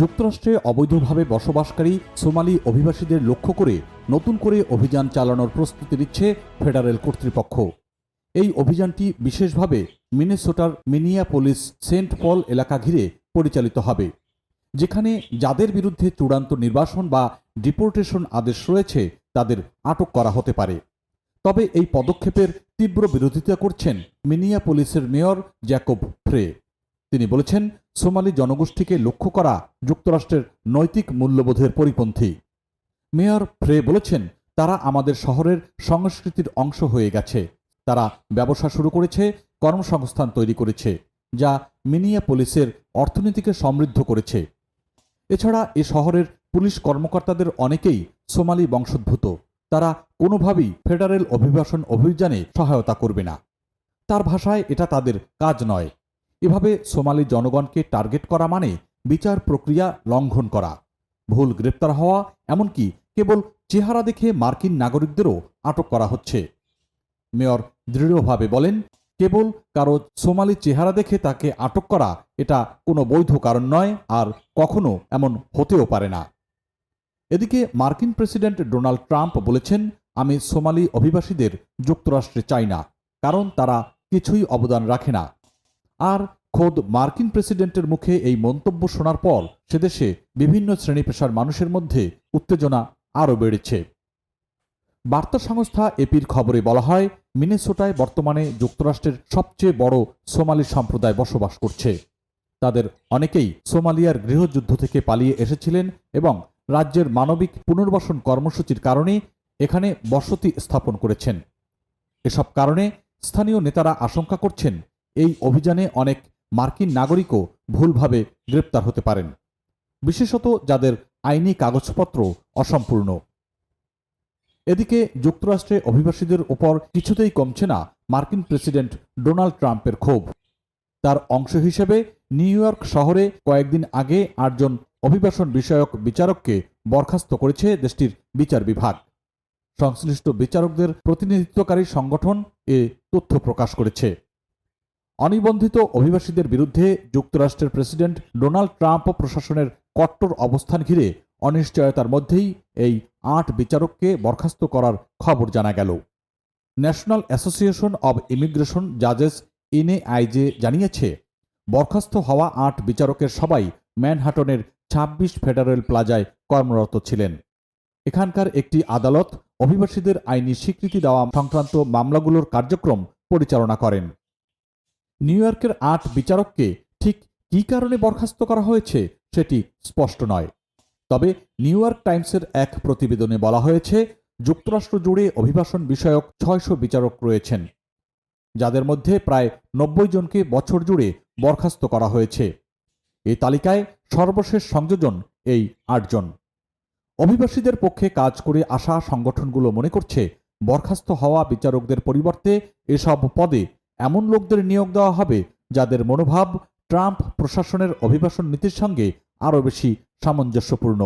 যুক্তরাষ্ট্রে অবৈধভাবে বসবাসকারী সোমালি অভিবাসীদের লক্ষ্য করে নতুন করে অভিযান চালানোর প্রস্তুতি নিচ্ছে ফেডারেল কর্তৃপক্ষ। এই অভিযানটি বিশেষভাবে মিনেসোটার মিনিয়াপোলিস সেন্ট পল এলাকা ঘিরে পরিচালিত হবে, যেখানে যাদের বিরুদ্ধে চূড়ান্ত নির্বাসন বা ডিপোর্টেশন আদেশ রয়েছে তাদের আটক করা হতে পারে। তবে এই পদক্ষেপের তীব্র বিরোধিতা করছেন মিনিয়াপোলিসের মেয়র জ্যাকব ফ্রে। তিনি বলেছেন, সোমালি জনগোষ্ঠীকে লক্ষ্য করা যুক্তরাষ্ট্রের নৈতিক মূল্যবোধের পরিপন্থী। মেয়র ফ্রে বলেছেন, তারা আমাদের শহরের সংস্কৃতির অংশ হয়ে গেছে। তারা ব্যবসা শুরু করেছে, কর্মসংস্থান তৈরি করেছে, যা মিনিয়া পুলিশের অর্থনীতিকে সমৃদ্ধ করেছে। এছাড়া এ শহরের পুলিশ কর্মকর্তাদের অনেকেই সোমালি বংশোদ্ভূত। তারা কোনোভাবেই ফেডারেল অভিবাসন অভিযানে সহায়তা করবে না। তার ভাষায় এটা তাদের কাজ নয়। এভাবে সোমালি জনগণকে টার্গেট করা মানে বিচার প্রক্রিয়া লঙ্ঘন করা। ভুল গ্রেপ্তার হওয়া, এমনকি কেবল চেহারা দেখে মার্কিন নাগরিকদেরও আটক করা হচ্ছে। মেয়র দৃঢ়ভাবে বলেন, কেবল কারও সোমালি চেহারা দেখে তাকে আটক করা এটা কোনো বৈধ কারণ নয় আর কখনো এমন হতেও পারে না। এদিকে মার্কিন প্রেসিডেন্ট ডোনাল্ড ট্রাম্প বলেছেন, আমি সোমালি অভিবাসীদের যুক্তরাষ্ট্রে চাই না, কারণ তারা কিছুই অবদান রাখে না। আর খোদ মার্কিন প্রেসিডেন্টের মুখে এই মন্তব্য শোনার পর সেদেশে বিভিন্ন শ্রেণি পেশার মানুষের মধ্যে উত্তেজনা আরও বেড়েছে। বার্তা সংস্থা এপির খবরে বলা হয়, মিনেসোটায় বর্তমানে যুক্তরাষ্ট্রের সবচেয়ে বড় সোমালি সম্প্রদায় বসবাস করছে। তাদের অনেকেই সোমালিয়ার গৃহযুদ্ধ থেকে পালিয়ে এসেছিলেন এবং রাজ্যের মানবিক পুনর্বাসন কর্মসূচির কারণে এখানে বসতি স্থাপন করেছেন। এসব কারণে স্থানীয় নেতারা আশঙ্কা করছেন, এই অভিযানে অনেক মার্কিন নাগরিকও ভুলভাবে গ্রেপ্তার হতে পারেন, বিশেষত যাদের আইনি কাগজপত্র অসম্পূর্ণ। এদিকে যুক্তরাষ্ট্রে অভিবাসীদের ওপর কিছুতেই কমছে না মার্কিন প্রেসিডেন্ট ডোনাল্ড ট্রাম্পের ক্ষোভ। তার অংশ হিসেবে নিউ ইয়র্ক শহরে কয়েকদিন আগে আটজন অভিবাসন বিষয়ক বিচারককে বরখাস্ত করেছে দেশটির বিচার বিভাগ। সংশ্লিষ্ট বিচারকদের প্রতিনিধিত্বকারী সংগঠন এ তথ্য প্রকাশ করেছে। অনিবন্ধিত অভিবাসীদের বিরুদ্ধে যুক্তরাষ্ট্রের প্রেসিডেন্ট ডোনাল্ড ট্রাম্প প্রশাসনের কট্টর অবস্থান ঘিরে অনিশ্চয়তার মধ্যেই এই আট বিচারককে বরখাস্ত করার খবর জানা গেল। ন্যাশনাল অ্যাসোসিয়েশন অব ইমিগ্রেশন জাজেস এনএআইজে জানিয়েছে, বরখাস্ত হওয়া আট বিচারকের সবাই ম্যানহাটনের ২৬ ফেডারেল প্লাজায় কর্মরত ছিলেন। এখানকার একটি আদালত অভিবাসীদের আইনি স্বীকৃতি দেওয়া সংক্রান্ত মামলাগুলোর কার্যক্রম পরিচালনা করেন। নিউ ইয়র্কের আট বিচারককে ঠিক কী কারণে বরখাস্ত করা হয়েছে সেটি স্পষ্ট নয়। তবে নিউ ইয়র্ক টাইমসের এক প্রতিবেদনে বলা হয়েছে, যুক্তরাষ্ট্র জুড়ে অভিবাসন বিষয়ক ছয়শো বিচারক রয়েছেন, যাদের মধ্যে প্রায় নব্বই জনকে বছর জুড়ে বরখাস্ত করা হয়েছে। এই তালিকায় সর্বশেষ সংযোজন এই আটজন। অভিবাসীদের পক্ষে কাজ করে আসা সংগঠনগুলো মনে করছে, বরখাস্ত হওয়া বিচারকদের পরিবর্তে এসব পদে এমন লোকদের নিয়োগ দেওয়া হবে যাদের মনোভাব ট্রাম্প প্রশাসনের অভিবাসন নীতির সঙ্গে আরও বেশি সামঞ্জস্যপূর্ণ।